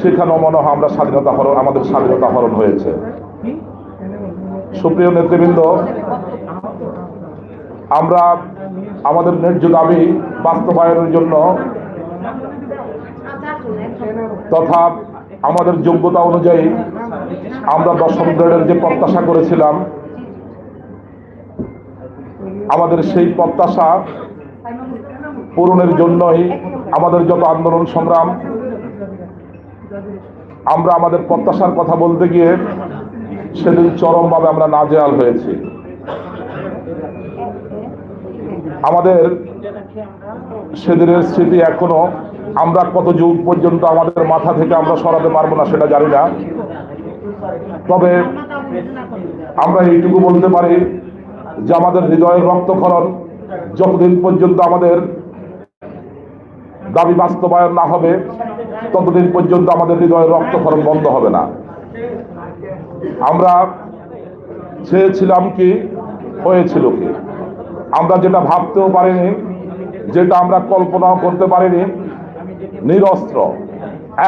সেখানেও মনে হয় আমরা স্বাধীনতা হরণ আমাদের স্বাধীনতা হরণ হয়েছে। সুপ্রিয় নেতৃবৃন্দ, আমরা আমাদের ন্যায্য দাবি বাস্তবায়নের জন্য তথা আমাদের যোগ্যতা অনুযায়ী আমরা দশম গ্রেডের যে প্রত্যাশা করেছিলাম, আমাদের সেই প্রত্যাশা পূরণের জন্যই আমাদের যত আন্দোলন সংগ্রাম আমরা আমাদের প্রত্যাশার কথা বলতে গিয়ে সেদিন চরমভাবে আমরা নাজেহাল হয়েছি। আমাদের সেদিনের স্মৃতি এখনও, আমরা কত যুগ পর্যন্ত আমাদের মাথা থেকে আমরা সরাতে পারব না সেটা জানি না। তবে আমরা এইটুকু বলতে পারি যে আমাদের হৃদয়ের রক্তক্ষরণ যতদিন পর্যন্ত আমাদের দাবি বাস্তবায়ন না হবে ততদিন পর্যন্ত আমাদের হৃদয়ের রক্তক্ষরণ বন্ধ হবে না। আমরা চেয়েছিলাম কি, হয়েছিল কি। আমরা যেটা ভাবতেও পারিনি, যেটা আমরা কল্পনাও করতে পারিনি, নিরস্ত্র।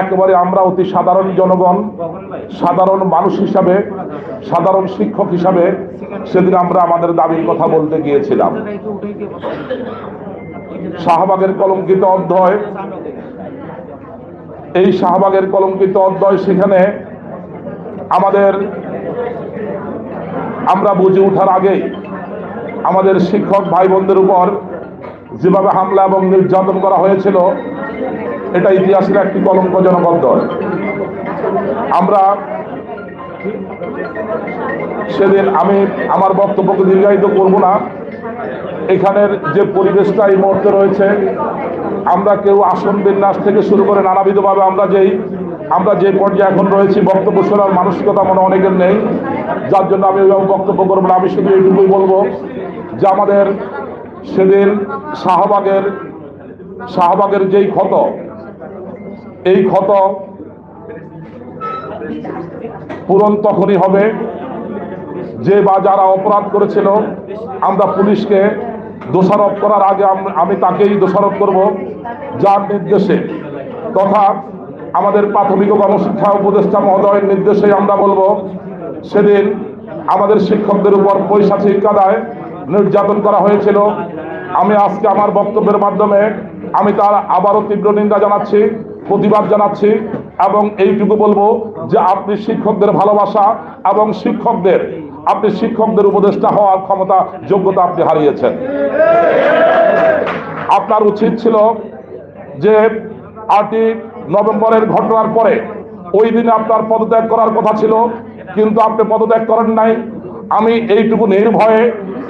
একেবারে আমরা অতি সাধারণ জনগণ, সাধারণ মানুষ হিসাবে, সাধারণ শিক্ষক হিসাবে সেদিন আমরা আমাদের দাবির কথা বলতে গিয়েছিলাম। শাহবাগের কলঙ্কিত অধ্যায় এই শাহবাগের কলঙ্কিত অধ্যায় সেখানে আমাদের আমরা বুঝে ওঠার আগেই আমাদের শিক্ষক ভাই বোনদের উপর যেভাবে হামলা এবং নির্যাতন করা হয়েছিল, এটা ইতিহাসের একটি কলঙ্কজনক অধ্যায়। আমরা সেদিন আমি আমার বক্তব্যকে দীর্ঘায়িত করব না। এখানের যে পরিবেশটা এই মুহূর্তে রয়েছে আমরা কেউ আসন বিন্যাস থেকে শুরু করে নানাবিধভাবে আমরা যেই, আমরা যে পর্যায়ে এখন রয়েছি, বক্তব্য শোনার মানসিকতা মনে অনেকের নেই। যার জন্য আমি বক্তব্য করব না। আমি শুধু এইটুকুই বলব যে আমাদের সেদিন শাহবাগের শাহবাগের যেই ক্ষত, এই ক্ষত পূরণ তখনই হবে। যে বা যারা অপরাধ করেছিল, আমরা পুলিশকে দোষারোপ করার আগে আমি তাকেই দোষারোপ করব যার নির্দেশে তথা আমাদের প্রাথমিক ও গণশিক্ষা উপদেষ্টা মহোদয়ের নির্দেশে আমরা বলব, সেদিন আমাদের শিক্ষকদের উপর পৈশাচিক কাদায় নির্যাতন করা হয়েছিল। আমি আজকে আমার বক্তব্যের মাধ্যমে আমি তার আবারও তীব্র নিন্দা জানাচ্ছি, প্রতিবাদ জানাচ্ছি। এবং এইটুকু বলব যে আপনি শিক্ষকদের ভালোবাসা এবং শিক্ষকদের, আপনি শিক্ষকদের উপদেষ্টা হওয়ার ক্ষমতা, যোগ্যতা আপনি হারিয়েছেন। আপনার উচিত ছিল যে আটই নভেম্বরের ঘটনার পরে ওই দিনে আপনার পদত্যাগ করার কথা ছিল, কিন্তু আপনি পদত্যাগ করেন নাই। আমি এইটুকু নির্ভয়ে,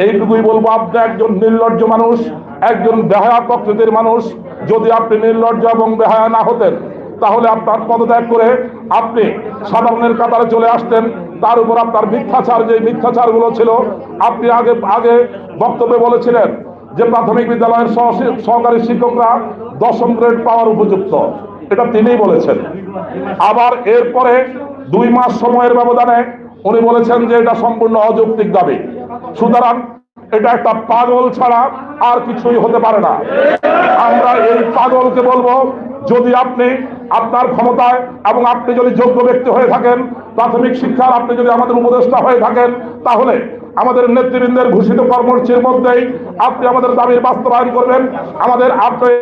এইটুকুই বলব, আপনি একজন নির্লজ্জ মানুষ, একজন বেহায়া প্রকৃতির মানুষ। যদি আপনি নির্লজ্জ এবং বেহায়া না হতেন তাহলে আপনার পদত্যাগ করে আপনি সাধারণের কাতারে চলে আসতেন। তার উপর আপনার মিথ্যাচার, যে মিথ্যাচারগুলো ছিল, আপনি আগে আগে বক্তব্যে বলেছিলেন যে প্রাথমিক বিদ্যালয়ের সহকারী শিক্ষকরা দশম গ্রেড পাওয়ার উপযুক্ত। এটা তিনিই বলেছেন। আবার এরপরে দুই মাস সময়ের ব্যবধানে উনি বলেছেন যে এটা সম্পূর্ণ অযৌক্তিক দাবি। সুতরাং এটা একটা পাগল ছাড়া আর কিছুই হতে পারে না। আমরা এই পাগলকে বলব, যদি আপনি আপনার ক্ষমতায় এবং আপনি যদি যোগ্য ব্যক্তি হয়ে থাকেন, প্রাথমিক শিক্ষার আপনি যদি আমাদের উপদেষ্টা হয়ে থাকেন, তাহলে আমাদের নেতৃবৃন্দের ঘোষিত কর্মসূচির মধ্যেই আপনি আমাদের দাবির বাস্তবায়ন করবেন। আমাদের আপনি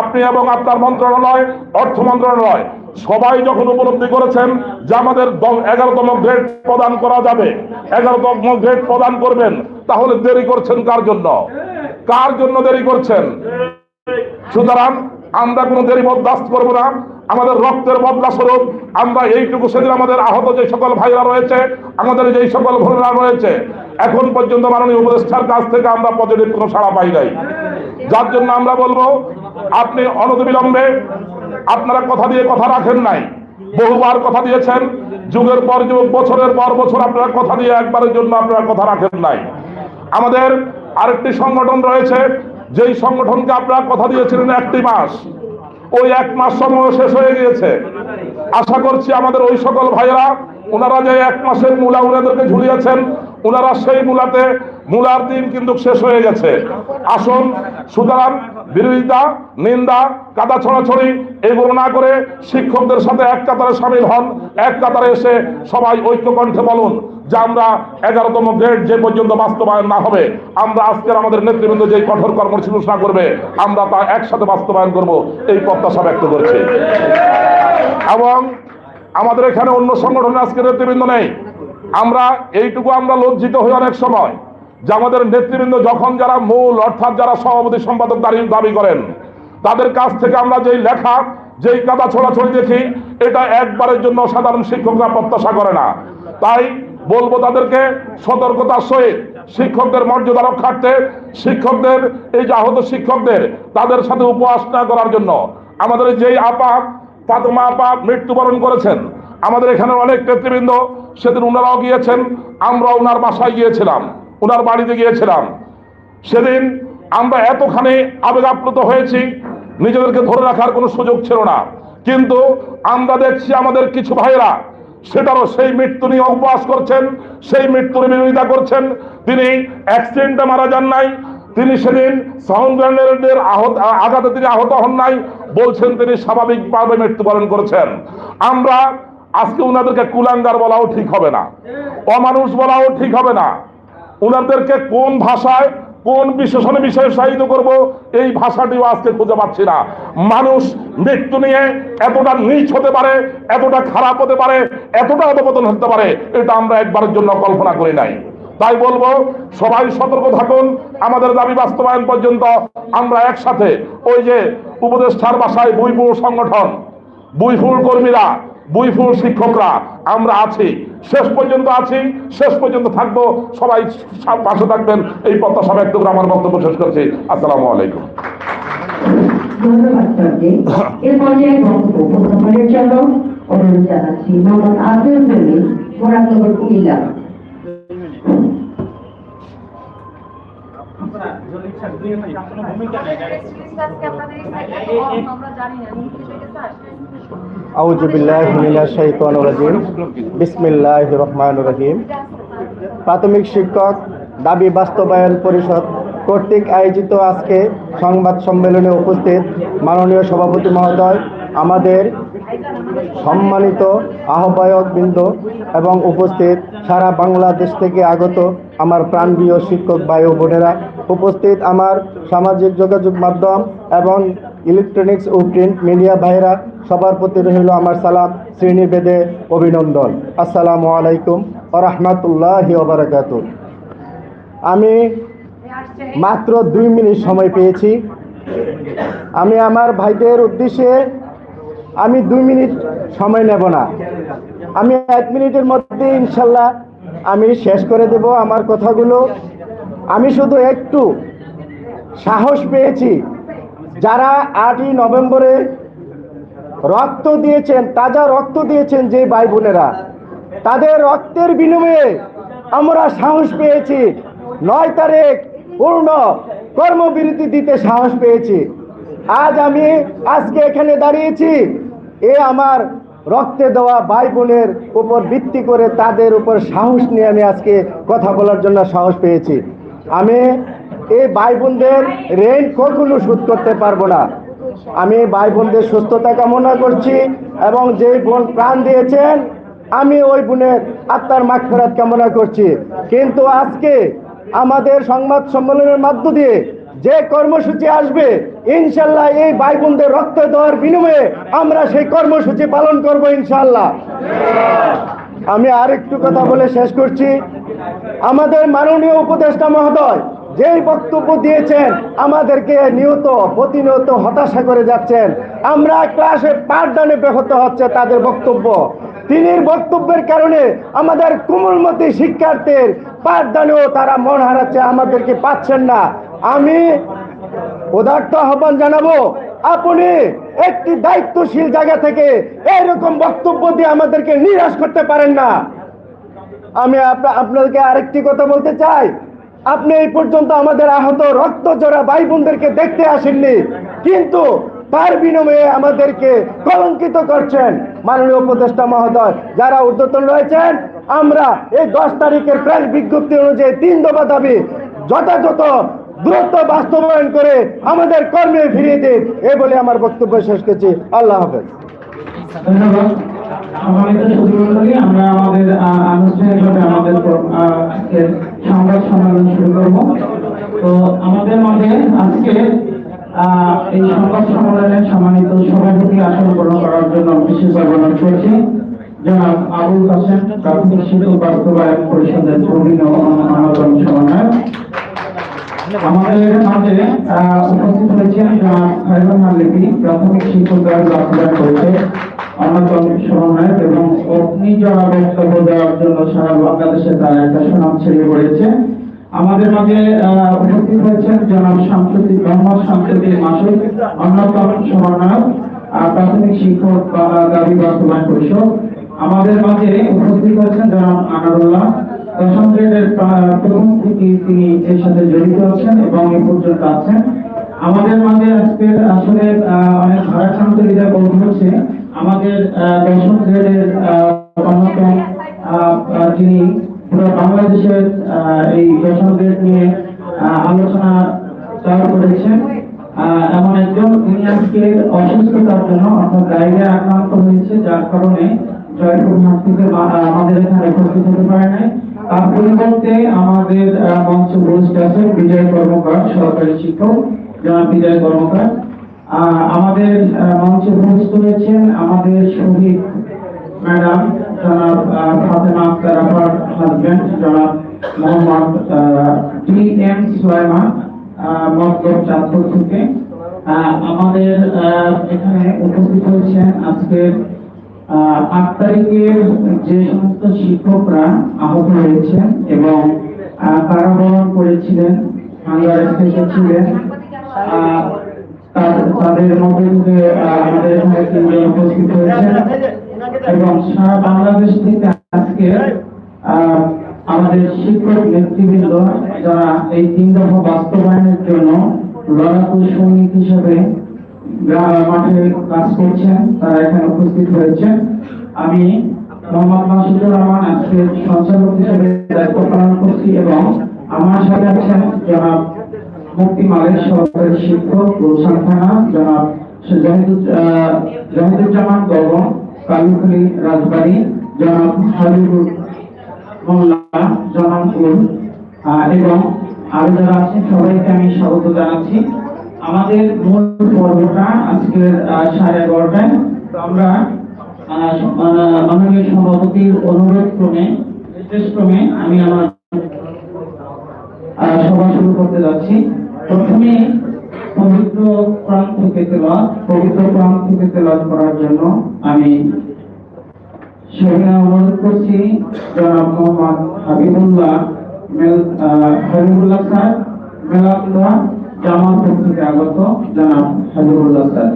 আপনি এবং আপনার মন্ত্রণালয়, অর্থ মন্ত্রণালয় সবাই যখন উপলব্ধি করেছেন যে আমাদের এগারোতম গ্রেড প্রদান করা যাবে, এগারোতম গ্রেড প্রদান করবেন, তাহলে দেরি করছেন কার জন্য? কার জন্য দেরি করছেন? সুতরাং আমরা কোনো দেরি বরদাস্ত করব না। আমাদের রক্তের বদলা স্বরূপ, আমরা এইটুকু সেদিন আমাদের আহত যে সকল ভাইরা রয়েছে, আমাদের যেই সকল বোনেরা রয়েছে, এখন পর্যন্ত মাননীয় উপদেষ্টার কাছ থেকে আমরা পজিটিভ কোনো সাড়া পাই নাই। যার জন্য আমরা বলব, আপনি অনতিবিলম্বে আপনারা কথা দিয়ে কথা রাখেন নাই। বহুবার কথা দিয়েছেন, যুগের পর যুগ, বছরের পর বছর আপনারা কথা দিয়ে একবারের জন্য আপনারা কথা রাখেন নাই। আমাদের আরেকটি সংগঠন রয়েছে, যেই সংগঠনকে আপনারা কথা দিয়েছিলেন একটি মাস। ওই এক মাস সময় শেষ হয়ে গিয়েছে। আশা করছি আমাদের ওই সকল ভাইয়েরা, ওনারা যে এক মাসের মূলা ওনাদেরকে ঝুলিয়েছেন ওনারা সেই মূলাতে, মূলার দিন কিন্তু শেষ হয়ে গেছে। আসুন, সুতরাং বিরোধিতা, নিন্দা, কাদা ছড়াছড়ি, এগুলো না করে শিক্ষকদের সাথে এক কাতারে সামিল হন, এক কাতারে এসে সবাই ঐক্যকণ্ঠে বলুন যে আমরা এগারোতম গ্রেড যে পর্যন্ত বাস্তবায়ন না হবে, আমরা আজকের আমাদের নেতৃবৃন্দ যে কঠোর কর্মসূচি ঘোষণা করবে, আমরা তা একসাথে বাস্তবায়ন করব, এই প্রত্যাশা ব্যক্ত করছি। এবং আমাদের এখানে অন্য সংগঠনে আজকে নেতৃবৃন্দ নেই। আমরা এইটুকু আমরা লজ্জিত হই অনেক সময় যে আমাদের নেতৃবৃন্দ যখন যারা মূল, অর্থাৎ যারা সভাপতি সম্পাদক দাবি করেন, তাদের কাছ থেকে আমরা যেই লেখা, যেই কাদা ছড়াছড়ি দেখি, এটা একবারের জন্য সাধারণ শিক্ষকরা প্রত্যাশা করে না। তাই বলব তাদেরকে সতর্কতার সহিত শিক্ষকদের মর্যাদা রক্ষার্থে শিক্ষকদের, এই যে আহত শিক্ষকদের, তাদের সাথে উপহাস না করার জন্য আমাদের যেই আপা, ফাতেমা আপা মৃত্যুবরণ করেছেন আমাদের এখানে অনেক নেতৃবৃন্দ সেদিন ওনারাও গিয়েছেন আমরা ওনার বাসায় গিয়েছিলাম ওনার বাড়িতে গিয়েছিলাম। সেদিন আমরা এতখানি আবেগ আপ্লুত হয়েছি, নিজেদেরকে ধরে রাখার কোনো সুযোগ ছিল না। কিন্তু আমরা দেখছি আমাদের কিছু ভাইরা সেটারও সেই মৃত্যু নিয়ে উপবাস করছেন, সেই মৃত্যুর বিরোধিতা করছেন। তিনি অ্যাক্সিডেন্টে মারা যান নাই, তিনি সেদিন সাউন্ড গ্রেনেডের আহত, আঘাতে তিনি আহত হন নাই, বলছেন তিনি স্বাভাবিকভাবে মৃত্যুবরণ করেছেন। আমরা আজকে উনাদেরকে কুলাঙ্গার বলাও ঠিক হবে না, অমানুষ বলাও ঠিক হবে না। উনাদেরকে কোন ভাষায়, কোন বিশেষণে বিশেষায়িত করব, এই ভাষাটিও আজকে খুঁজে পাচ্ছি না। মানুষ মৃত্যু নিয়ে এতটা নিচ হতে পারে, এতটা খারাপ হতে পারে, এতটা অধপতন হতে পারে, এটা আমরা একবারের জন্য কল্পনা করি নাই। তাই বলব, সবাই সতর্ক থাকুন, আমাদের দাবি বাস্তবায়ন পর্যন্ত আমরা একসাথে, ওই যে উপদেষ্টার বাসায় বইপুর সংগঠন বুইফুল কর্মীরা বুইফুল শিক্ষকরা, আমরা আছি। শেষ পর্যন্ত আছি, শেষ পর্যন্ত থাকব। সবাই পাশে থাকবেন। এই প্রত্যাশা ব্যক্ত করে আমার বক্তব্য শেষ করছি। আসসালামু আলাইকুম। ধন্যবাদ জন্য অনুরোধ জানাচ্ছি। মোহাম্মদ আব্দুল আউযু বিল্লাহি মিনাশ শাইতানির রাজিম। বিসমিল্লাহির রহমানির রহিম। প্রাথমিক শিক্ষক দাবি বাস্তবায়ন পরিষদ কর্তৃক আয়োজিত আজকে সংবাদ সম্মেলনে উপস্থিত মাননীয় সভাপতি মহোদয় আমাদের সম্মানিত আহ্বায়ক বৃন্দ এবং উপস্থিত সারা বাংলাদেশ থেকে আগত আমার প্রাণপ্রিয় শিক্ষক ভাই ও বোনেরা, উপস্থিত আমার সামাজিক যোগাযোগ মাধ্যম এবং ইলেকট্রনিক্স ও প্রিন্ট মিডিয়া ভাইরা সবার প্রতি রইল আমার সালাম শ্রেণি বেদে অভিনন্দন। আসসালামু আলাইকুম রহমতুল্লাহ ওবরাকাত আমি মাত্র দুই মিনিট সময় পেয়েছি। আমি আমার ভাইদের উদ্দেশ্যে আমি দুই মিনিট সময় নেব না। আমি এক মিনিটের মধ্যে ইনশাল্লাহ আমি শেষ করে দেব আমার কথাগুলো। আমি শুধু একটু সাহস পেয়েছি। যারা আটই নভেম্বরে রক্ত দিয়েছেন, তাজা রক্ত দিয়েছেন যে ভাই বোনেরা, তাদের রক্তের বিনিময়ে আমরা সাহস পেয়েছি। নয় তারিখ পূর্ণ কর্মবিরতি দিতে সাহস পেয়েছি। আজ আমি আজকে এখানে দাঁড়িয়েছি। এ আমার রক্তে দেওয়া ভাই বোনের উপর ভিত্তি করে তাদের উপর সাহস নিয়ে আমি আজকে কথা বলার জন্য সাহস পেয়েছি। আমি এই ভাই বোনদের ঋণ কখনো শোধ করতে পারব না। আমি ভাই বোনদের সুস্থতা কামনা করছি এবং যে বোন প্রাণ দিয়েছেন, আমি ওই বোনের আত্মার মাগফিরাত কামনা করছি। কিন্তু আজকে আমাদের সংবাদ সম্মেলনের মধ্য দিয়ে যে কর্মসূচি আসবে, ইনশাল্লাহ এই ভাই বোনদের রক্ত দেওয়ার বিনিময়ে আমরা সেই কর্মসূচি পালন করব ইনশাল্লাহ। আমি আর একটু কথা বলে শেষ করছি। আমাদের মাননীয় উপদেষ্টা মহোদয় যেই বক্তব্য দিয়েছেন, আমাদেরকে নিয়ত প্রতিনিয়ত হতাশা করে যাচ্ছেন। আমরা ক্লাসে পাঠদানে ব্যাহত হচ্ছে তাদের বক্তব্য। তিনি বক্তব্যের কারণে আমাদের কোমলমতি শিক্ষার্থীর পাঠদানেও তারা মন হারাচ্ছে, আমাদেরকে পাচ্ছেন না। আমি উদার্ত আহ্বান জানাব, আপনি একটি দায়িত্বশীল জায়গা থেকে এইরকম বক্তব্য দিয়ে আমাদেরকে নিরাশ করতে পারেন না। আমি আপনা- আপনাদেরকে আরেকটি কথা বলতে চাই। আপনি এই পর্যন্ত আমাদের আহত রক্ত জোড়া ভাই বোনদেরকে দেখতে আসেননি, কিন্তু তার বিনিময়ে আমাদেরকে কলঙ্কিত করছেন মাননীয় উপদেষ্টা মহোদয়। যারা ঊর্ধ্বতন রয়েছেন, আমরা এই দশ তারিখের প্রেস বিজ্ঞপ্তি অনুযায়ী তিন দফা দাবি যথাযথ দূরত্ব বাস্তবায়ন করে আমাদের কর্মে ফিরিয়ে দিন, এ বলে আমার বক্তব্য শেষ করছি। আল্লাহ হাফেজ। সম্মানিত সুধীমণ্ডলী আমরা আমাদের আনুষ্ঠানিকভাবে আমাদের সংবাদ সম্মেলন শুরু করব। তো আমাদের মাঝে আজকে এই সংবাদ সম্মেলনের সম্মানিত সভাপতি আসন গ্রহণ করার জন্য বিশেষ অনুরোধ করছি, জনাব আবুল কাসেম প্রাথমিক শিক্ষক বাস্তবায়ন পরিষদের প্রবীণ ও অন্যতম সমন্বয়ক। আমাদের মাঝে উপস্থিত হয়েছেন জনাব মালিকি, প্রাথমিক শিক্ষক বাস্তবায়ন করেছে আমাদের মাঝে উপস্থিত হয়েছেন জনাব শামসুদ্দিন মোহাম্মদ মাসুদ অন্যতম সমন্বয়ক প্রাথমিক শিক্ষক আহ, দাবি বাস্তবায়ন পরিষদ। আমাদের মাঝে উপস্থিত হয়েছেন জনাব আনারুল্লাহ। দশম গ্রেডের প্রথম থেকে তিনি এর সাথে জড়িত আছেন এবং এ পর্যন্ত আছেন। আমাদের মাঝে আজকের আসলে অনেক ভারাক্রান্ত হৃদয় বোধ হচ্ছে। আমাদের দশম গ্রেডের অন্যতম যিনি পুরো বাংলাদেশের এই দশম গ্রেড নিয়ে আলোচনা তৈরি করেছেন। এমন একজন তিনি আজকে অসুস্থতার জন্য অর্থাৎ ডায়রিয়া আক্রান্ত হয়েছে যার কারণে জয়পুর আহ, আমাদের এখানে উপস্থিত হতে পারে নাই। তার পরিবর্তে আমাদের মঞ্চ হোস্ট আছে বিজয় কর্মকার সরকারি শিক্ষক। বিজয় কর্মকার। আমাদের মঞ্চে হোস্ট রয়েছেন আমাদের শহীদ ম্যাডাম জনাব ফাতেমা আক্তার আপার হাজবেন্ড জনাব মোহাম্মদ টি এম সুলাইমান মতলব চাঁদপুর থেকে। আমাদের এখানে উপস্থিত হয়েছেন আজকের আট তারিখের যে সমস্ত শিক্ষকরা আহত হয়েছেন এবং কারাবরণ করেছিলেন হাঙ্গার স্টেশন ছিলেন। তাদের- মধ্যে আমাদের এখানে তিনজন উপস্থিত হয়েছেন এবং সারা বাংলাদেশ থেকে আজকে আমাদের শিক্ষক নেতৃবৃন্দ যারা এই তিন দফা বাস্তবায়নের জন্য লড়াকু সৈনিক হিসেবে মাঠে কাজ করছেন, তারা এখানে উপস্থিত হয়েছেন। আমি মোহাম্মদ মাসুদুর রহমান আজকে সঞ্চালক হিসেবে দায়িত্ব পালন করছি এবং আমার সাথে আছেন জনাব মুক্তি মালের সহকারী শিক্ষক রোশান থানা, জনাব জাহিদুজ্জামান গগন, কালুখালী রাজবাড়ি, জনাব হাবিবুর মোল্লা জনাবপুর এবং আরও যারা আছেন, সবাইকে আমি স্বাগত জানাচ্ছি। আমাদের মূল পর্বটা আজকের সাড়ে এগারোটায়। তো আমরা মাননীয় সভাপতির অনুরোধ ক্রমে নির্দেশ ক্রমে আমি আমার সভা শুরু করতে যাচ্ছি। প্রথমে পবিত্র প্রাণ থেকে তেলাওয়াত পবিত্র প্রাণ থেকে তেলাওয়াত করার জন্য আমি সেখানে অনুরোধ করছি জনাব মোহাম্মদ হাবিবুল্লাহ হাবিবুল্লাহ স্যার মেলান্দা জামালপুর থেকে আগত জনাব হাবিবুল্লাহ স্যার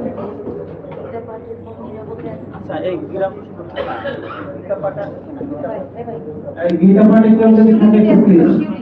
এই গীতা জন্য যদি থাকে।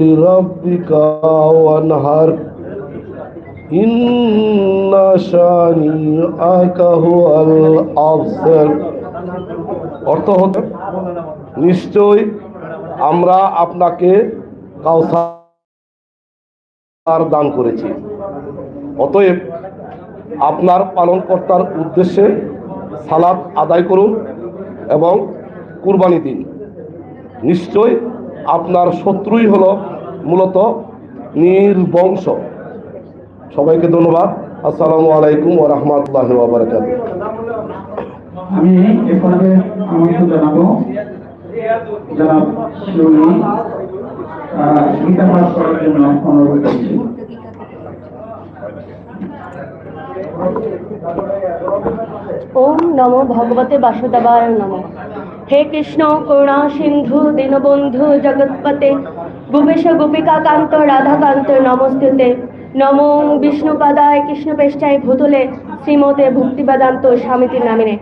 لربك وانهر إن شانئك هو الأبصر অর্থ হতে নিশ্চয় আমরা আপনাকে কাউসার দান করেছি অতএব আপনার পালনকর্তার উদ্দেশ্যে সালাত আদায় করুন এবং কুরবানি দিন নিশ্চয় আপনার শত্রুই হলো মূলত নির্বংশ সবাইকে ধন্যবাদ। আসসালামু আলাইকুম ও রহমতুল্লাহ বারকাত আমি এখানে আমন্ত্রণ জানাব জনাব শিউলি গীতা পাঠ করার জন্য অনুরোধ করছি। ওম নমো ভগবতে বাসুদেবায় নম। হে কৃষ্ণ, করুণা, সিন্ধু, দীনবন্ধু, জগৎপতে। গোপেশ গোপিকা, কান্ত, রাধাকান্ত, নমস্তুতে। নমো বিষ্ণুপাদায়, কৃষ্ণপেষ্টায় ভূতলে, শ্রীমতে ভক্তিবাদান্ত স্বামীতির নামিনে।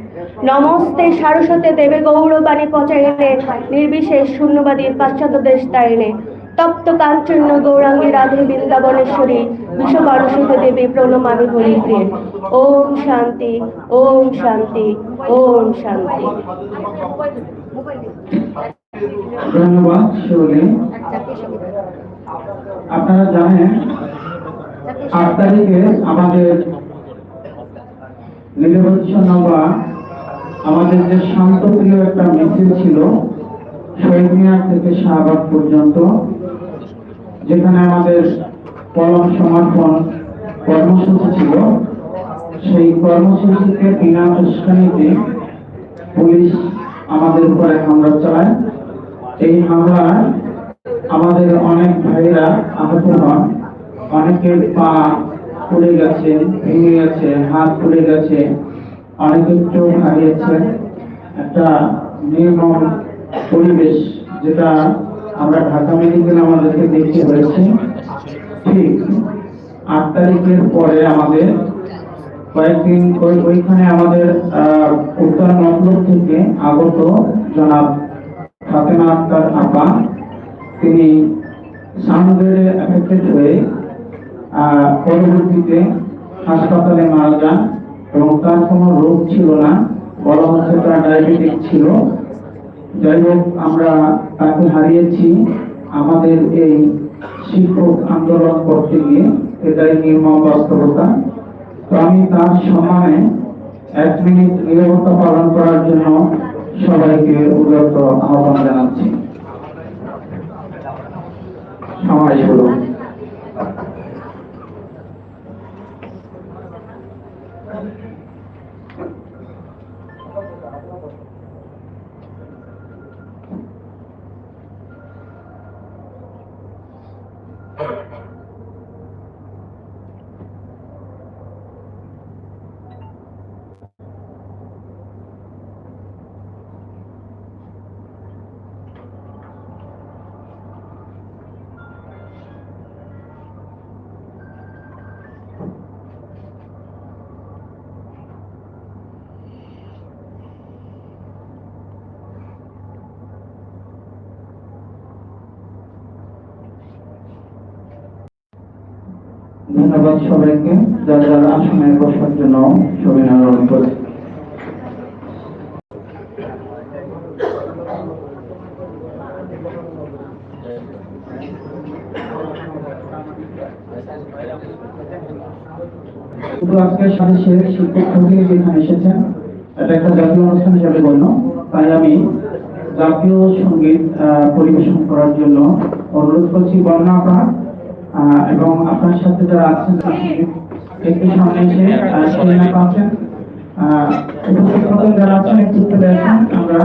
নমস্তে সারস্বতে দেবে গৌরবাণী পচাইনে নির্বিশেষ শূন্যবাদী পাশ্চাত্য দেশ তাইনে তপ্ত কাঞ্চন্য গৌরাঙ্গী রাধে বৃন্দাবনেশ্বরী বিশ্ববারুষিত দেবী প্রণমামি হরিপ্রিয়ে। ওম শান্তি ওম শান্তি ওম শান্তি। ধন্যবাদ আপনারা জানেন, আট তারিখে আমাদের নিরবচ্ছন্ন আমাদের যে শান্তপ্রিয় একটা মিছিল ছিল, শহীদ মিনার থেকে শাহবাগ পর্যন্ত। যেখানে আমাদের কলম সমর্পণ কর্মসূচি ছিল, সেই কর্মসূচিতে বিনা উস্কানিতে পুলিশ আমাদের উপরে হামলা চালায়। এই হামলায় আমাদের অনেক ভাইয়েরা আহত হন। অনেকের পা পুড়ে গেছে, ভেঙে গেছে, হাত পুড়ে গেছে অনেকের চোখ হারিয়েছে। একটা নির্মম পরিবেশ যেটা আমরা ঢাকা মেডিকেল আমাদেরকে দেখতে হয়েছে। ঠিক আট তারিখের পরে আমাদের কয়েকদিন ওই- ওইখানে আমাদের উত্তর মতলব থেকে আগত জনাব ফাতেমা আক্তার আপা। তিনি সাউন্ডের এফেক্টেড হয়ে পরবর্তীতে হাসপাতালে মারা যান এবং তার কোনো রোগ ছিল না। বলা হচ্ছে তার ডায়াবেটিক ছিল। যাই হোক আমরা তাকে হারিয়েছি আমাদের এই শিক্ষক আন্দোলন করতে গিয়ে, এটাই নির্মম বাস্তবতা। তো আমি তার সম্মানে এক মিনিট নিরবতা পালন করার জন্য সবাইকে উদ্যত আহ্বান জানাচ্ছি। সময় শুরু ধন্যবাদ সবাইকে যারা যারা আসনে বসার জন্য অনুরোধ করে। শুধু আজকে সাথে শিক্ষক এসেছেন এটা একটা জাতীয় অনুষ্ঠান হিসাবে তাই আমি জাতীয় সংগীত পরিবেশন করার জন্য অনুরোধ করছি। বর্ণা আপা আহ, এবং আপনার সাথে যারা আছেন একটু সামনে এসে সেলিনা আহ, উপস্থিত সকল যারা আছেন আমরা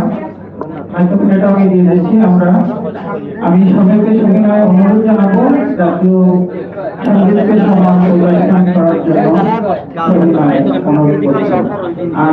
এটা আমি আমরা আমি সবাইকে সবিনয় অনুরোধ জানাব জাতীয় আর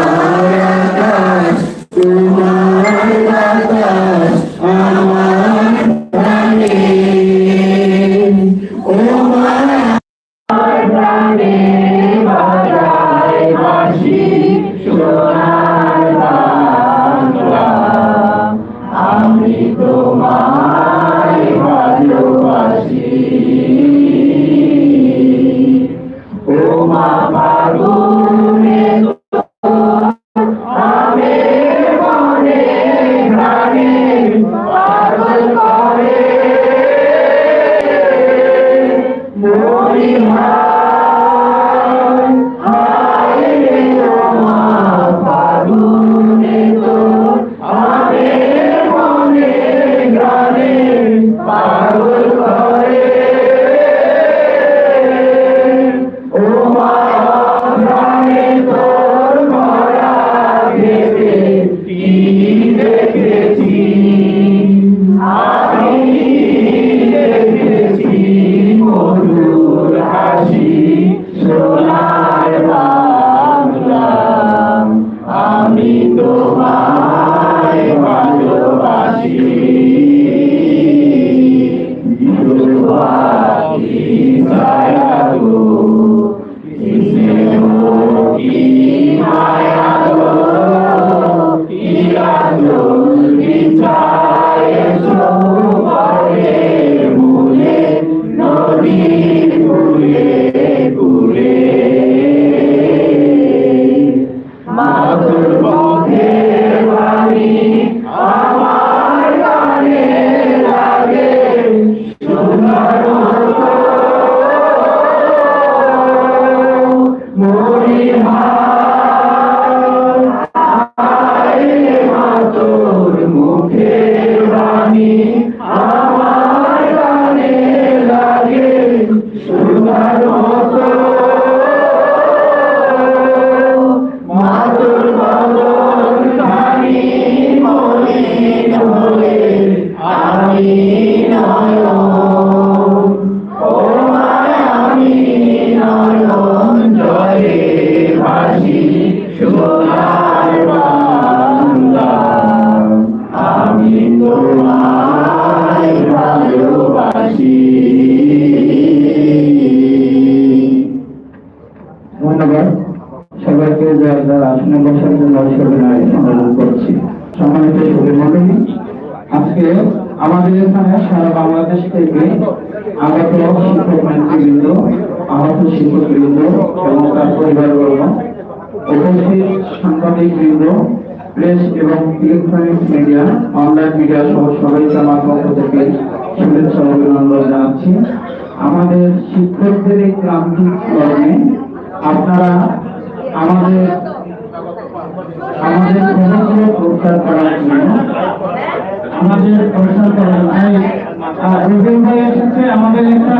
Deus da থেকে শুভেচ্ছা অভিনন্দন জানাচ্ছি। আমাদের শিক্ষকদের এই ক্রান্তিক কর্মে আপনারা আমাদের আমাদের কোনগুলো প্রচার করার জন্য, আমাদের প্রচার করার জন্য আমাদের একটা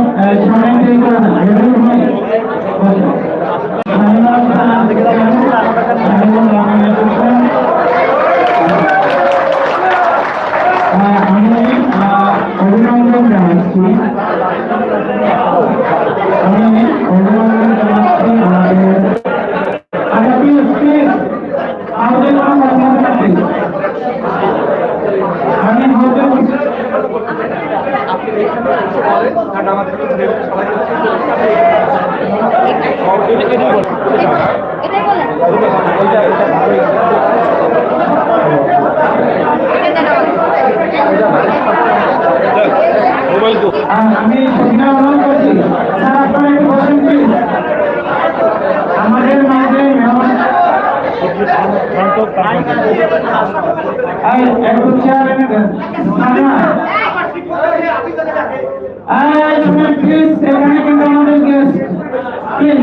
একটু চেয়ার এনে দেন। আচ্ছা। তুমি প্লিজ এখানে কিন্তু আমাদের গেস্ট প্লিজ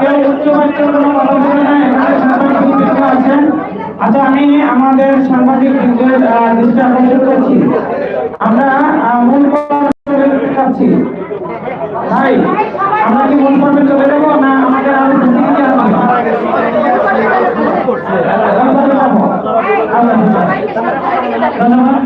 কেউ উচ্চবাচ্য কোনো কথা বলে না এখানে সাংবাদিক আছেন। আচ্ছা আমি আমাদের সাংবাদিক দৃষ্টি আকর্ষণ করছি। ধন্যবাদ